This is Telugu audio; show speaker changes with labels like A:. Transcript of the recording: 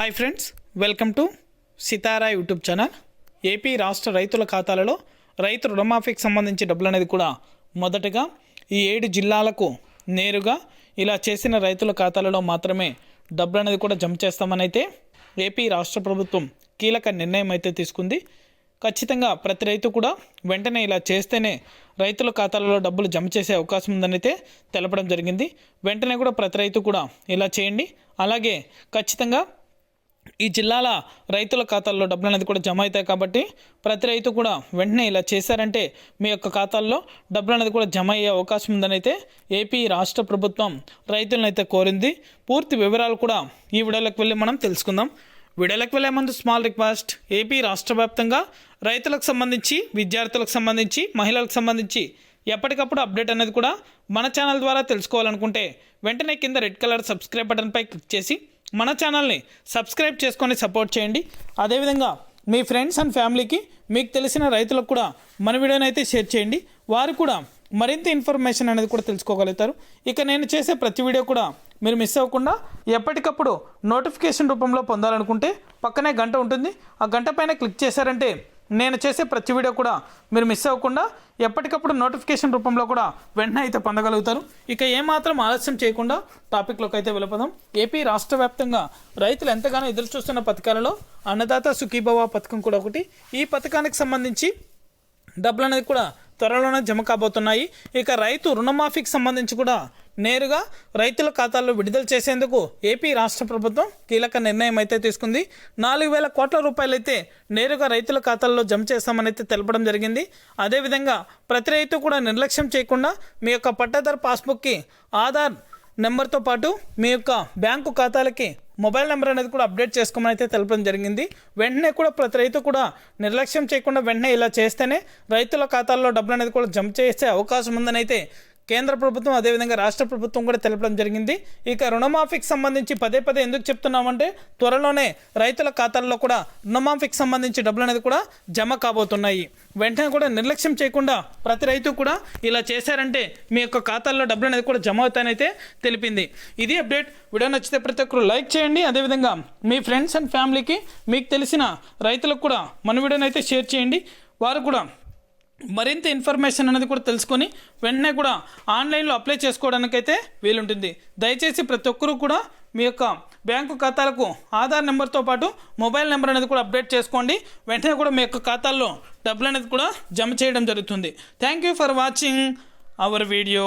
A: Hi friends welcome to Sitara YouTube channel AP రాష్ట్ర రైతుల ఖాతాలలో రైతు రుణమాఫీకి సంబంధించి డబ్బులు అనేది కూడా మొదటగా ఈ ఏడు జిల్లాలకు నేరుగా ఇలా చేసిన రైతుల ఖాతాలలో మాత్రమే డబ్బులు అనేది కూడా జమ చేస్తామని అయితే ఏపీ రాష్ట్ర ప్రభుత్వం కీలక నిర్ణయం అయితే తీసుకుంది. ఖచ్చితంగా ప్రతి రైతు కూడా వెంటనే ఇలా చేస్తేనే రైతుల ఖాతాలలో డబ్బులు జమ చేసే అవకాశం ఉందని అయితే తెలపడం జరిగింది. వెంటనే కూడా ప్రతి రైతు కూడా ఇలా చేయండి. అలాగే ఖచ్చితంగా ఈ జిల్లాల రైతుల ఖాతాల్లో డబ్బులు అనేది కూడా జమ అవుతాయి కాబట్టి ప్రతి రైతు కూడా వెంటనే ఇలా చేశారంటే మీ యొక్క ఖాతాల్లో డబ్బులు అనేది కూడా జమ అయ్యే అవకాశం ఉందని అయితే ఏపీ రాష్ట్ర ప్రభుత్వం రైతులను అయితే కోరింది. పూర్తి వివరాలు కూడా ఈ వీడియోలోకి వెళ్ళి మనం తెలుసుకుందాం. వీడియోలోకి వెళ్ళే ముందు స్మాల్ రిక్వెస్ట్ ఏపీ రాష్ట్ర వ్యాప్తంగా రైతులకు సంబంధించి విద్యార్థులకు సంబంధించి మహిళలకు సంబంధించి ఎప్పటికప్పుడు అప్డేట్ అనేది కూడా మన ఛానల్ ద్వారా తెలుసుకోవాలనుకుంటే వెంటనే కింద రెడ్ కలర్ సబ్స్క్రైబ్ బటన్పై క్లిక్ చేసి మన ఛానల్ని సబ్స్క్రైబ్ చేసుకొని సపోర్ట్ చేయండి. అదేవిధంగా మీ ఫ్రెండ్స్ అండ్ ఫ్యామిలీకి మీకు తెలిసిన రైతులకు కూడా మన వీడియోని అయితే షేర్ చేయండి. వారు కూడా మరింత ఇన్ఫర్మేషన్ అనేది కూడా తెలుసుకోగలుగుతారు. ఇక నేను చేసే ప్రతి వీడియో కూడా మీరు మిస్ అవ్వకుండా ఎప్పటికప్పుడు నోటిఫికేషన్ రూపంలో పొందాలనుకుంటే పక్కనే గంట ఉంటుంది. ఆ గంట పైన క్లిక్ చేశారంటే నేను చేసే ప్రతి వీడియో కూడా మీరు మిస్ అవ్వకుండా ఎప్పటికప్పుడు నోటిఫికేషన్ రూపంలో కూడా వెంటనే అయితే పొందగలుగుతారు. ఇక ఏమాత్రం ఆలస్యం చేయకుండా టాపిక్లోకి అయితే వెళ్ళిపోదాం. ఏపీ రాష్ట్ర వ్యాప్తంగా రైతులు ఎంతగానో ఎదురు చూస్తున్న పథకాలలో అన్నదాత సుఖీభవ పథకం కూడా ఒకటి. ఈ పథకానికి సంబంధించి డబ్బులు అనేది కూడా త్వరలోనే జమ కాబోతున్నాయి. ఇక రైతు రుణమాఫీకి సంబంధించి కూడా నేరుగా రైతుల ఖాతాల్లో విడుదల చేసేందుకు ఏపీ రాష్ట్ర ప్రభుత్వం కీలక నిర్ణయం అయితే తీసుకుంది. నాలుగు వేల కోట్ల రూపాయలైతే నేరుగా రైతుల ఖాతాల్లో జమ చేస్తామని అయితే తెలపడం జరిగింది. అదేవిధంగా ప్రతి రైతు కూడా నిర్లక్ష్యం చేయకుండా మీ యొక్క పట్టాదారు పాస్బుక్కి ఆధార్ నెంబర్తో పాటు మీ యొక్క బ్యాంకు ఖాతాలకి మొబైల్ నెంబర్ అనేది కూడా అప్డేట్ చేసుకోమని అయితే తెలపడం జరిగింది. వెంటనే కూడా ప్రతి రైతు కూడా నిర్లక్ష్యం చేయకుండా వెంటనే ఇలా చేస్తేనే రైతుల ఖాతాల్లో డబ్బులు అనేది కూడా జమ చేసే అవకాశం ఉందని అయితే కేంద్ర ప్రభుత్వం అదేవిధంగా రాష్ట్ర ప్రభుత్వం కూడా తెలపడం జరిగింది. ఇక రుణమాఫీకి సంబంధించి పదే పదే ఎందుకు చెప్తున్నామంటే త్వరలోనే రైతుల ఖాతాల్లో కూడా రుణమాఫీకి సంబంధించి డబ్బులు అనేది కూడా జమ కాబోతున్నాయి. వెంటనే కూడా నిర్లక్ష్యం చేయకుండా ప్రతి రైతు కూడా ఇలా చేశారంటే మీ యొక్క ఖాతాల్లో డబ్బులు అనేది కూడా జమ అవుతాయనైతే తెలిపింది. ఇది అప్డేట్. వీడియో నచ్చితే ప్రతి ఒక్కరు లైక్ చేయండి. అదేవిధంగా మీ ఫ్రెండ్స్ అండ్ ఫ్యామిలీకి మీకు తెలిసిన రైతులకు కూడా మన వీడియోని అయితే షేర్ చేయండి. వారు కూడా మరింత ఇన్ఫర్మేషన్ అనేది కూడా తెలుసుకొని వెంటనే కూడా ఆన్లైన్లో అప్లై చేసుకోవడానికైతే వీలుంటుంది. దయచేసి ప్రతి ఒక్కరూ కూడా మీ యొక్క బ్యాంకు ఖాతాలకు ఆధార్ నెంబర్తో పాటు మొబైల్ నెంబర్ అనేది కూడా అప్డేట్ చేసుకోండి. వెంటనే కూడా మీ యొక్క ఖాతాల్లో డబ్బులు అనేది కూడా జమ చేయడం జరుగుతుంది. Thank you for watching our video